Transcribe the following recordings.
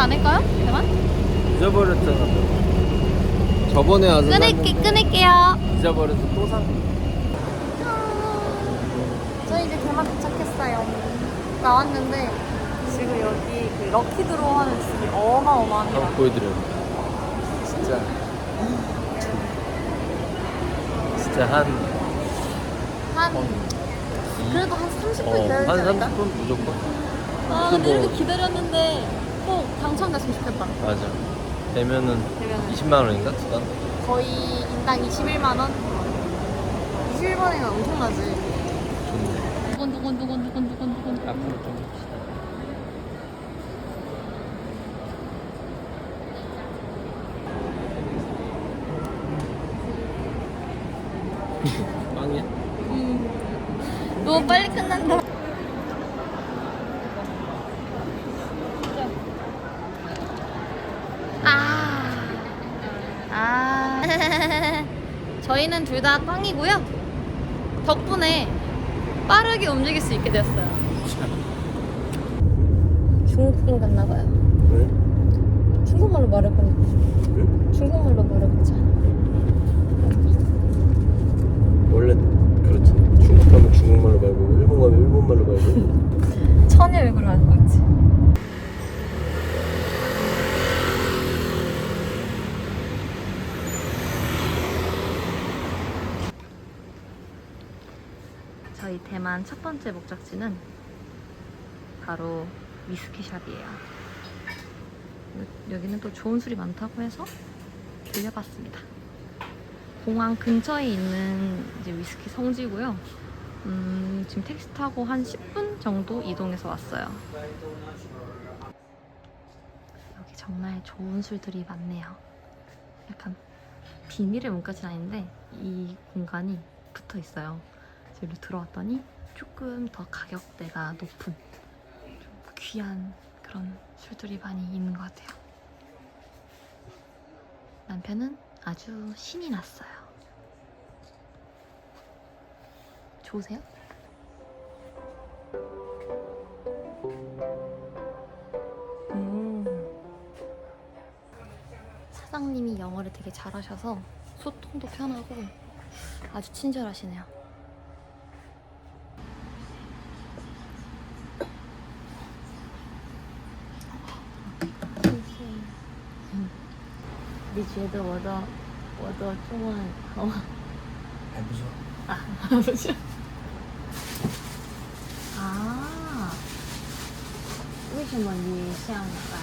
않을까요? 대만? 잊어버렸잖아. 저번에 와서 끊을게, 샀는데 끊을게요. 잊어버려서 또 산. 저희 이제 대만 도착했어요. 나왔는데 지금 여기 그 럭키 드로우 하는 집이 어마어마합니다. 한번 보여드려요. 진짜. 진짜 한, 한 그래도 한 30분 어, 기다리지 한 않을까? 30분 무조건? 아 근데 뭐- 이렇게 기다렸는데 꼭 당첨됐으면 좋겠다. 맞아. 되면은 되면은 20만 원인가? 수단? 거의 인당 21만 원. 21만이면 엄청나지. 좋네. 두건 두건 두건 두건 두건 두건. 앞으로 좀. 빵이야? 음. 너무 빨리 끝난다. 아. 아. 저희는 둘 다 꽝이고요. 덕분에 빠르게 움직일 수 있게 되었어요. 중국인 같나 봐요. 왜? 중국말로 말해보니까. 응? 중국말로 말해보자. 원래 그렇지. 중국 가면 중국말로 말고 일본 가면 일본말로 말고. 천의 얼굴을 알고 있지. 대만 첫 번째 목적지는 바로 위스키샵이에요. 여- 여기는 또 좋은 술이 많다고 해서 들려봤습니다. 공항 근처에 있는 이제 위스키 성지고요. 음, 지금 택시 타고 한 10분 정도 이동해서 왔어요. 여기 정말 좋은 술들이 많네요. 약간 비밀의 문까지는 아닌데 이 공간이 붙어 있어요. 여기로 들어왔더니 조금 더 가격대가 높은 좀 귀한 그런 술들이 많이 있는 것 같아요. 남편은 아주 신이 났어요. 좋으세요? 음. 사장님이 영어를 되게 잘하셔서 소통도 편하고 아주 친절하시네요. 음. 你觉得我的我的中文好吗？还不错。啊，不是。啊，为什么你想来？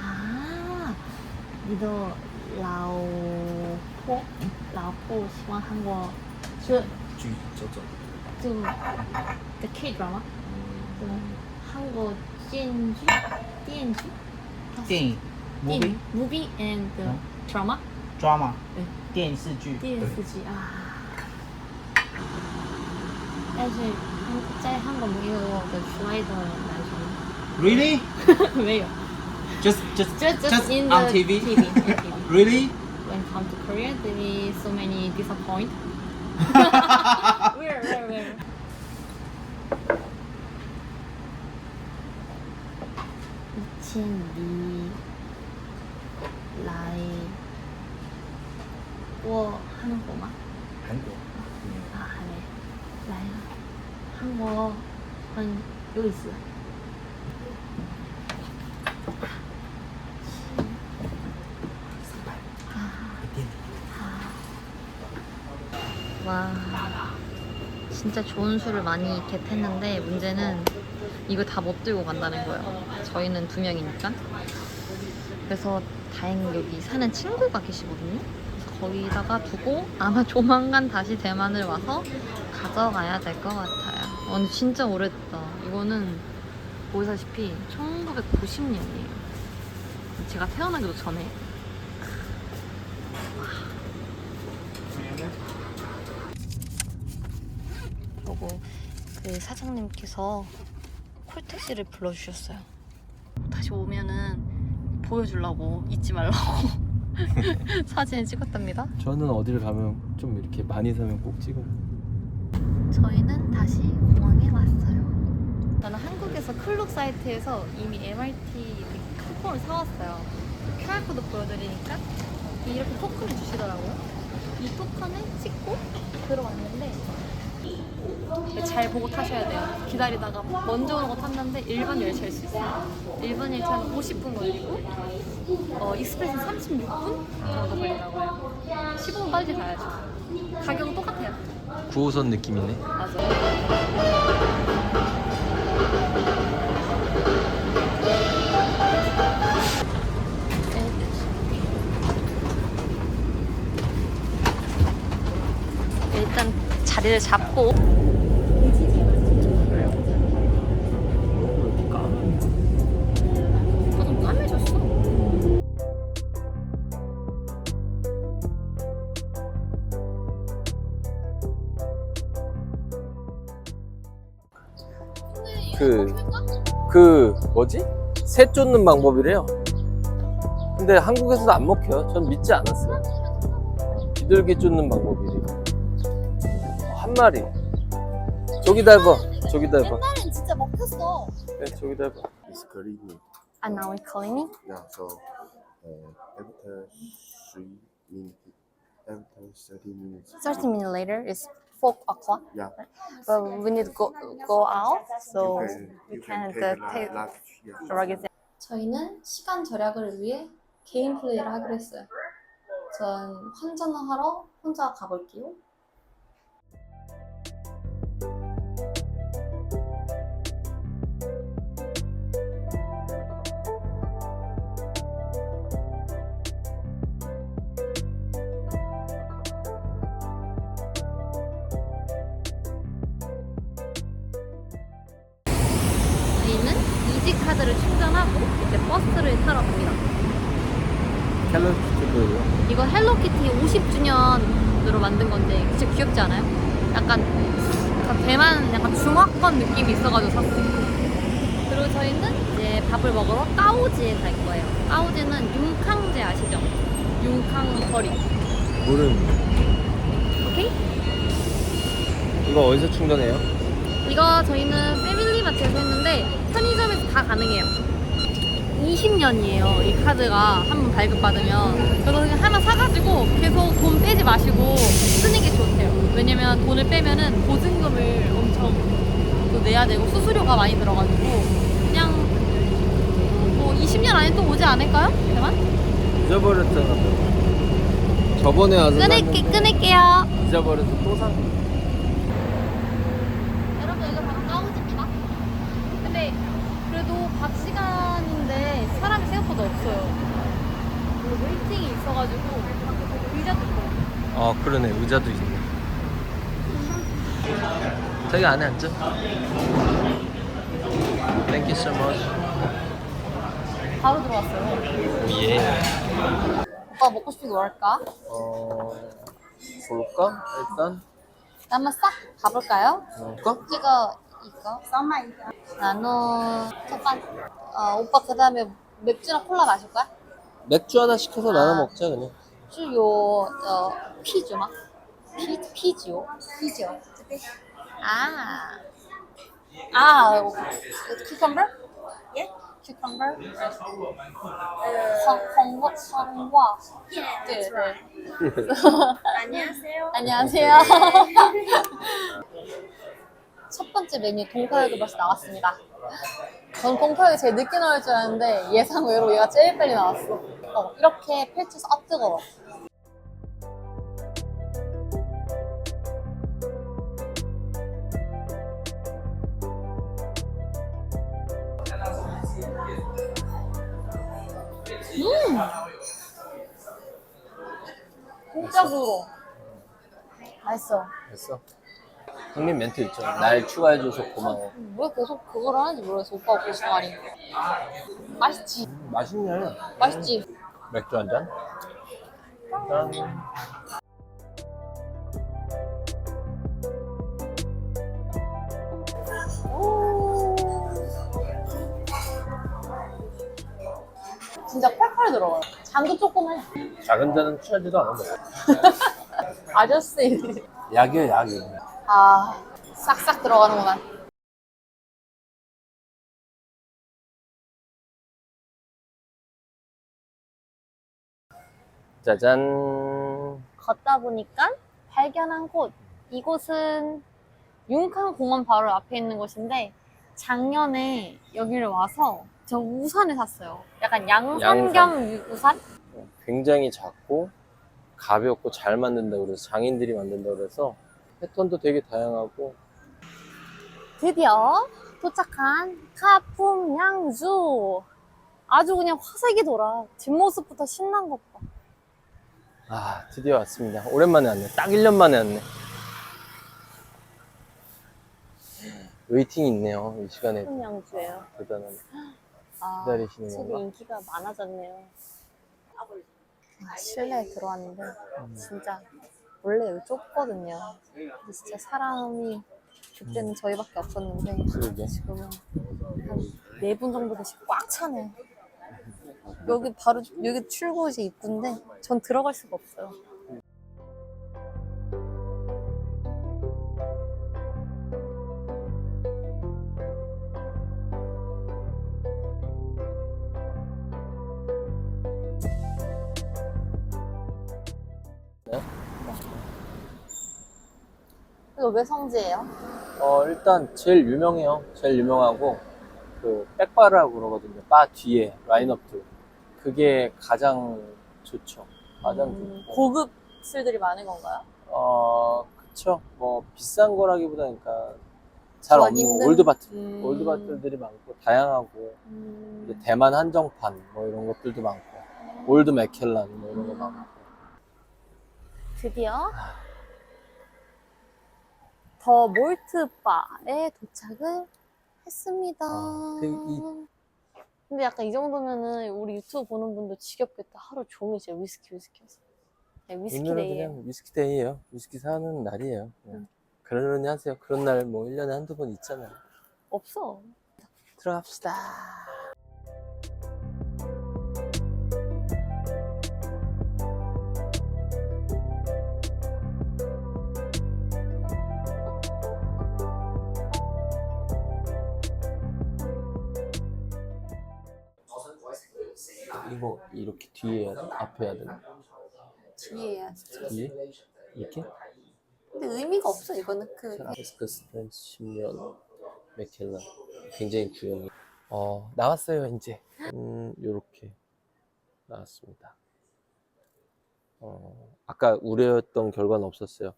啊，你的老婆老婆喜欢韩国，就剧走走。就 the K drama，就韩国 电剧电剧电影电 movie 影 movie and drama drama 对电视剧电视剧啊。但是在韩国没有我的出来的男 really 生，没有。 just just Just, just, just in on the TV TV, on TV. really When come to Korea, there is so many disappoint. where, where, where? 신미 라이 워 하는 거만? 한국. 예. 아, 하네. 라이 한국 한 루이스. 아. 와 진짜 좋은 술을 많이 겟했는데 문제는 이거 다 못 들고 간다는 거예요. 저희는 두 명이니까. 그래서 다행히 여기 사는 친구가 계시거든요. 그래서 거기다가 두고 아마 조만간 다시 대만을 와서 가져가야 될 것 같아요. 어, 근데 진짜 오래됐다. 이거는 보시다시피 1990년이에요. 제가 태어나기도 전에. 보고 그 사장님께서 콜 택시를 불러주셨어요. 다시 오면은 보여주려고 잊지 말라고 사진을 찍었답니다. 저는 어디를 가면 좀 이렇게 많이 사면 꼭 찍어요. 저희는 다시 공항에 왔어요. 한국에서 클룩 사이트에서 이미 MRT 쿠폰을 사왔어요. QR코드 보여드리니까 이렇게 토큰을 주시더라고요. 이 토큰을 찍고 들어왔는데 잘 보고 타셔야 돼요. 기다리다가 먼저 오는 거 탔는데 일반 열차일 수 있어요. 일반 열차는 50분 걸리고 어, 익스프레스는 36분 정도 걸린다고요. 15분 빨리 가야죠. 가격은 똑같아요. 9호선 느낌이네. 맞아요. 자리를 잡고. 그, 그, 뭐지? 새 쫓는 방법이래요. 근데 한국에서도 안 먹혀요. 전 믿지 않았어요. 비둘기 쫓는 방법이래요. 한 마리. 저기다 해봐. 저기다 해봐. 옛날엔 진짜 먹혔어. 네, 저기다 해봐. It's cleaning. And now it's me. Yeah, so uh, after three minutes, after 30 minutes. 30 minutes later is 4 o'clock. Yeah. But we need to go, go out. So you can, we you can can the, take yeah. 들어가겠어요. 저희는 시간 절약을 위해 개인 플레이를 하기로 했어요. 전 환전을 하러 혼자 가볼게요. 이지 카드를 충전하고 이제 버스를 타러 갑니다. 캘러키트고요. 이거 헬로키티 50주년으로 만든 건데 진짜 귀엽지 않아요? 약간, 약간 대만 약간 중화권 느낌이 있어가지고 샀어요. 그리고 저희는 이제 밥을 먹으러 까오지에 갈 거예요. 까오지는 융캉제 아시죠? 융캉 거리. 물은 오케이? 이거 어디서 충전해요? 이거 저희는 패밀리 마트에서 했는데 편의점에서 다 가능해요. 20년이에요. 이 카드가 한 번 발급받으면. 그래서 그냥 하나 사가지고 계속 돈 빼지 마시고 쓰는 게 좋대요. 왜냐면 돈을 빼면은 보증금을 엄청 또 내야 되고 수수료가 많이 들어가지고 그냥 뭐 20년 안에 또 오지 않을까요? 대만? 잊어버렸잖아. 저번에 와서 끊을게, 샀는데 끊을게요. 잊어버려서 또 산. 여러분 이거 바로 까오지입니다. 근데 그래도 밥 시간인데 사람이 생각보다 없어요. 그리고 웨이팅이 있어가지고 의자도 있고. 어 그러네 의자도 있네. 저기 안에 앉자. Thank you so much. 바로 들어왔어요. 예. 오빠 먹고 싶은 거뭐 할까? 어 볼까 일단 한번 싹 가볼까요? 볼까? 찍어 이거. 나노 첫반. 어, 오빠 그 다음에 맥주나 콜라 마실 거야? 맥주 하나 시켜서 나눠 아. 먹자 그냥. 是有呃啤酒吗？啤啤酒，啤酒这边啊啊，cucumber yeah cucumber 黄黄瓜黄瓜 对对 안녕하세요 안녕하세요 첫 번째 메뉴 동파육이 벌써 나왔습니다 전 동파육이 제일 늦게 나올 줄 알았는데 예상 외로 얘가 제일 빨리 나왔어 어, 이렇게 펼쳐서 아 뜨거워 음! 진짜 부러워. 맛있어. 됐어. 형님 멘트 있죠. 날 추가해줘서 고마워. 왜 계속 그걸 하는지 모르겠어. 오빠 먹고 싶은 거 아닌데. 맛있지? 맛있네. 맛있지? 맥주 한 잔. 짠. 진짜 콸콸 들어가요. 잔도 조그매. 작은 잔은 취하지도 않아. 뭐. 아저씨. 약이야 약이. 아, 싹싹 들어가는구나. 짜잔. 걷다 보니까 발견한 곳. 이곳은 융캉 공원 바로 앞에 있는 곳인데 작년에 여기를 와서 저 우산을 샀어요. 약간 양산 양산. 겸 우산? 굉장히 작고 가볍고 잘 만든다고 그래서 장인들이 만든다고 그래서 패턴도 되게 다양하고 드디어 도착한 카풍양주. 아주 그냥 화색이 돌아. 뒷모습부터 신난 것 봐. 아 드디어 왔습니다. 오랜만에 왔네. 딱 1년 만에 왔네. 웨이팅이 있네요. 이 시간에 카풍양주예요. 대단한. 아, 기다리시는 확실히 건가? 인기가 많아졌네요. 아, 실내에 들어왔는데 진짜 원래 여기 좁거든요. 근데 진짜 사람이 그때는 저희밖에 없었는데 그러게. 지금은 한 네 분 정도 되시 꽉 차네. 여기 바로 여기 출구지 입구인데 전 들어갈 수가 없어요. 왜 성지예요? 어 일단 제일 유명해요. 제일 유명하고 그 백바라고 그러거든요. 바 뒤에 라인업들. 그게 가장 좋죠. 가장 음, 좋고. 고급 술들이 많은 건가요? 어 그쵸. 뭐 비싼 거라기보다 그러니까 잘 없는 힘든? 올드 바틀. 음. 올드 바틀들이 많고 다양하고 음. 이제 대만 한정판 뭐 이런 것들도 많고 올드 맥켈란 뭐 이런 거 많고. 드디어 더 몰트 바에 도착을 했습니다. 아, 그 이- 근데 약간 이 정도면은 우리 유튜브 보는 분도 지겹겠다. 하루 종일 진짜 위스키. 그냥 위스키 오늘은 데이에. 그냥 위스키 데이예요. 위스키 사는 날이에요. 그냥. 응. 그러려니 하세요. 그런 날 뭐 1년에 한두 번 있잖아요. 없어. 들어갑시다. 이거 이렇게 뒤에 해야 돼? 앞에 해야 되나? 뒤에 해야지. 뒤에? 이렇게? 근데 의미가 없어 이거는 그 아스크 스탠스 10년 맥켈라 굉장히 구형이 어 나왔어요 이제 음 요렇게 나왔습니다 어 아까 우려했던 결과는 없었어요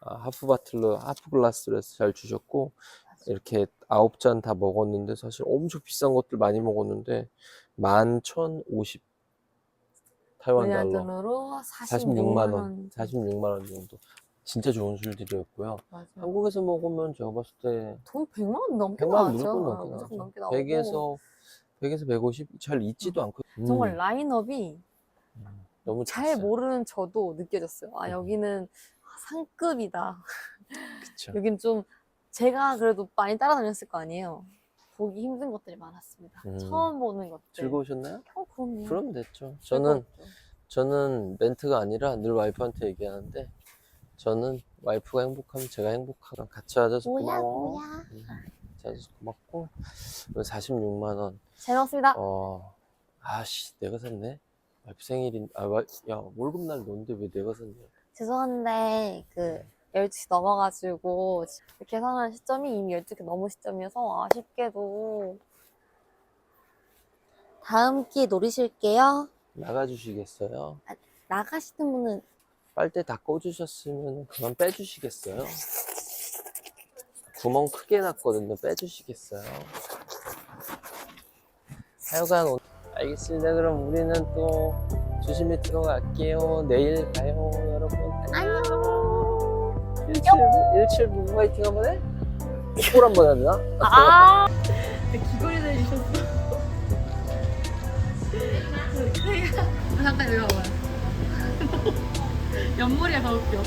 아, 하프 바틀러 하프 글라스로 해서 잘 주셨고 이렇게 아홉 잔 다 먹었는데 사실 엄청 비싼 것들 많이 먹었는데 11,050 타이완 달러 우리나라로 46만 원 46만 원 정도 진짜 좋은 술들이었고요 맞아. 한국에서 먹으면 제가 봤을 때 돈 100만 원 넘게 100만 원 나왔죠. 무조건 아, 넘게 무조건. 넘게 나오고. 100에서 100에서 150잘 있지도 않고 음, 정말 라인업이 너무 잘 잤어요. 모르는 저도 느껴졌어요. 아 음. 여기는 상급이다. 그쵸. 여긴 좀 제가 그래도 많이 따라다녔을 거 아니에요. 보기 힘든 것들이 많았습니다. 음. 처음 보는 것들. 즐거우셨나요? 어, 그럼요. 그럼 됐죠. 저는 즐거웠죠. 저는 멘트가 아니라 늘 와이프한테 얘기하는데 저는 와이프가 행복하면 제가 행복하고 같이 와줘서 뭐야 고마워. 뭐야. 음, 같이 고맙고 46만 원. 잘 먹습니다. 어 아씨 내가 샀네. 와이프 생일인 아 와, 야 월급날 넌데 왜 내가 샀냐? 죄송한데 그 12시 넘어가지고 계산하는 시점이 이미 12시 넘은 시점이어서 아쉽게도 다음 기회 노리실게요. 나가주시겠어요? 나가시는 분은 빨대 다 꽂으셨으면 그만 빼주시겠어요? 구멍 크게 났거든요. 빼주시겠어요? 하여간 오늘 알겠습니다. 그럼 우리는 또 조심히 들어갈게요. 내일 봐요, 여러분. 안녕. 17부, 17부 화이팅 한번 해? 콜 한번 해야 되나? 아. 귀걸이 내주셨어. 잠깐 이거 봐봐요. 옆머리가 더 웃겨.